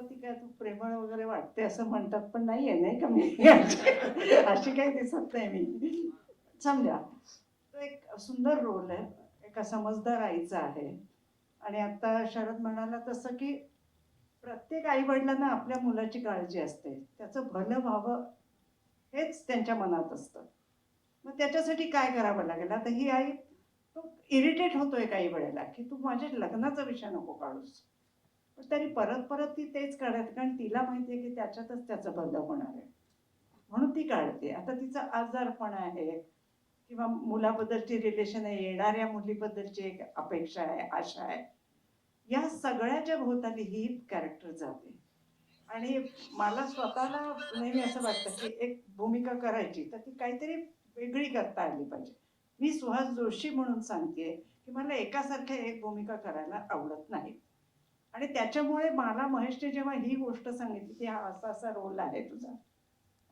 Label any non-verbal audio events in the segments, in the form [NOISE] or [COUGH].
आता ती काय तू प्रेमळ वगैरे वाटते असं म्हणतात पण नाहीये नाही का मी? [LAUGHS] अशी काही दिसत नाही मी. समजा तो एक सुंदर रोल आहे एका समजदार आईचा आहे. आणि आता शरद म्हणाला तसं की प्रत्येक आई वडिलांना आपल्या मुलाची काळजी असते. त्याचं भलं व्हावं हेच त्यांच्या मनात असतं. मग त्याच्यासाठी काय करावं लागेल? आता ही आई तो इरिटेट होतोय काही वेळेला की तू माझ्या लग्नाचा विषय नको काढूस. तरी परत परत ती तेच काढत कारण तिला माहिती आहे की त्याच्यातच त्याचं बंद होणार आहे. म्हणून ती काढते. आता तिचा आजारपण आहे. किंवा मुलाबद्दलची रिलेशन आहे. येणाऱ्या मुलीबद्दलची एक अपेक्षा आहे आशा आहे. या सगळ्याच्या भोवताली ही कॅरेक्टर जाते. आणि मला स्वतःला नेहमी असं वाटतं की एक भूमिका करायची तर ती काहीतरी वेगळी करता आली पाहिजे. मी सुहास जोशी म्हणून सांगते की मला एकासारख्या एक भूमिका करायला आवडत नाही. आणि त्याच्यामुळे मला महेशने जेव्हा ही गोष्ट सांगितली की हा असा असा रोल आहे तुझा.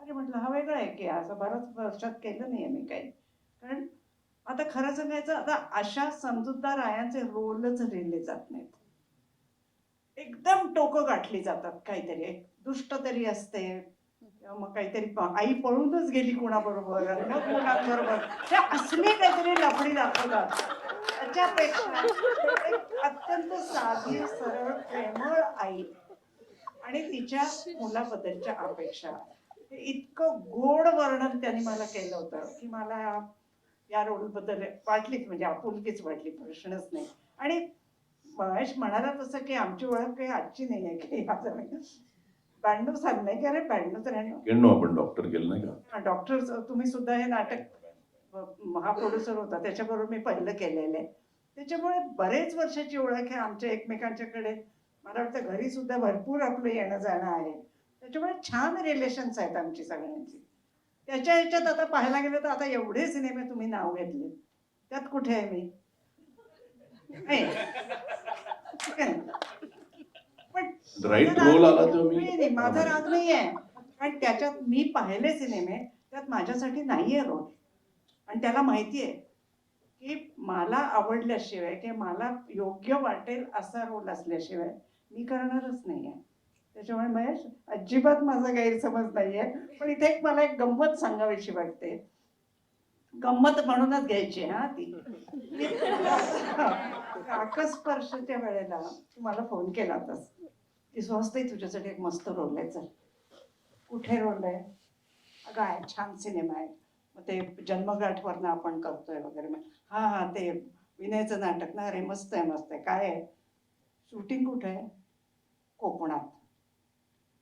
अरे म्हटलं हा वेगळा आहे की असं बऱ्याच वर्षात केलं नाही मी काही. कारण आता खरं सांगायचं आता अशा समजूतदार आयांचे रोलच लिहिले जात नाहीत. एकदम टोकं गाठली जातात काहीतरी. एक दुष्ट तरी असते मग काहीतरी आई पळूनच गेली कुणाबरोबर आणि मग मुलांबरोबर हे असली काहीतरी लफडी दाखवतात. त्याच्यापेक्षा अत्यंत साधी सरळ प्रेमळ आई तिच्या मुलाबद्दलच्या अपेक्षा. इतकं गोड वर्णन त्यांनी मला केलं होतं की मला या रोलबद्दल वाटलीच म्हणजे आपुलकीच वाटली प्रश्नच नाही. आणि महेश म्हणाला तसं की आमची ओळख काही आजची नाही आहे की ब्याण्णव साल नाही का रे? ब्याण्णव केलं आपण डॉक्टर केलं नाही का? डॉक्टर तुम्ही सुद्धा हे नाटक हा प्रोड्युसर होता त्याच्याबरोबर मी पहिलं केलेलं आहे. त्याच्यामुळे बरेच वर्षाची ओळख आहे आमच्या एकमेकांच्याकडे. मला वाटतं घरी सुद्धा भरपूर आपलं येणं जाणं आहे. त्याच्यामुळे छान रिलेशन्स आहेत आमची सगळ्यांची. त्याच्या ह्याच्यात आता पाहायला गेलं तर आता एवढे सिनेमे तुम्ही नाव घेतले त्यात कुठे आहे मी. पण माझा राग नाही, राग आहे. कारण त्याच्यात मी पाहिले सिनेमे त्यात माझ्यासाठी नाहीये रोल. आणि त्याला माहिती आहे की मला आवडल्याशिवाय की मला योग्य वाटेल असा रोल असल्याशिवाय मी करणारच नाहीये. त्याच्यामुळे महेश अजिबात माझा गैरसमज नाहीये. पण इथे एक मला एक गंमत सांगावीशी वाटते. गंमत म्हणूनच घ्यायची हा ती. आकस्पर्शच्या वेळेला तू मला फोन केला होतास की स्वस्तही तुझ्यासाठी एक मस्त रोल आहे चल. कुठे रोल आहे? अगं आहे छान सिनेमा आहे. मग ते जन्मगाठवरनं आपण करतोय वगैरे. हा हा ते विनयचं नाटक ना अरे मस्त आहे मस्त आहे. काय आहे? शूटिंग कुठे आहे? कोकणात.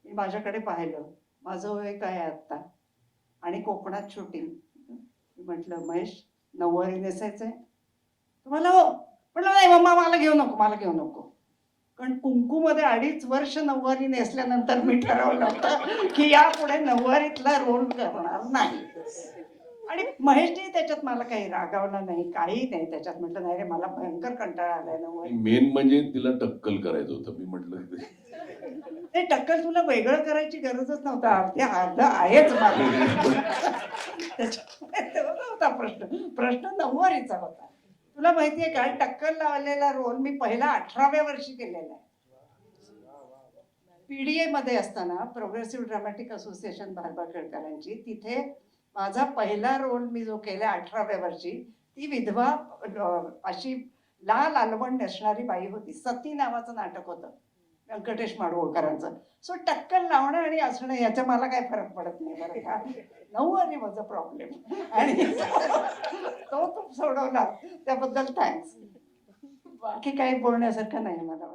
मी माझ्याकडे पाहिलं. माझं वय काय आहे आत्ता? आणि कोकणात शूटिंग. म्हटलं महेश नऊवारी नेसायचं आहे तुम्हाला हो. म्हटलं नाही मम्मा मला घेऊ नको मला घेऊ नको. कारण कुंकूमध्ये अडीच वर्ष नऊवारी नेसल्यानंतर मी ठरवलं होतं की यापुढे नऊवारीतला रोल करणार नाही. आणि महेशने त्याच्यात मला काही रागावला नाही काही नाही त्याच्यात. म्हटलं नाही रे मला भयंकर कंटाळा आलाय नऊवारी मेन म्हणजे तिला टक्कल करायचं होतं मी म्हटलं. ते टक्कल तुला वेगळं करायची गरजच नव्हता. ते अर्ध आहेच माझं त्याच्यामुळे तो नव्हता प्रश्न. प्रश्न नऊवारीचा होता. तुला माहितीये का टक्कल लावलेला रोल मी पहिला अठराव्या वर्षी केलेला आहे. पीडीए मध्ये असताना प्रोग्रेसिव्ह ड्रामॅटिक असोसिएशन भारबा केळकरांची तिथे माझा पहिला रोल मी जो केला अठराव्या वर्षी ती विधवा अशी लाल आलवण नसणारी बाई होती. सती नावाचं नाटक होतं. व्यंकटेश माडगोळकरांचं. सो टक्कल लावणं आणि असणं याचा मला काय फरक पडत नाही बरं का. नऊ आणि माझा प्रॉब्लेम आणि तो तू सोडवला. त्याबद्दल थँक्स बाकी काही बोलण्यासारखं नाही मला वाटतं.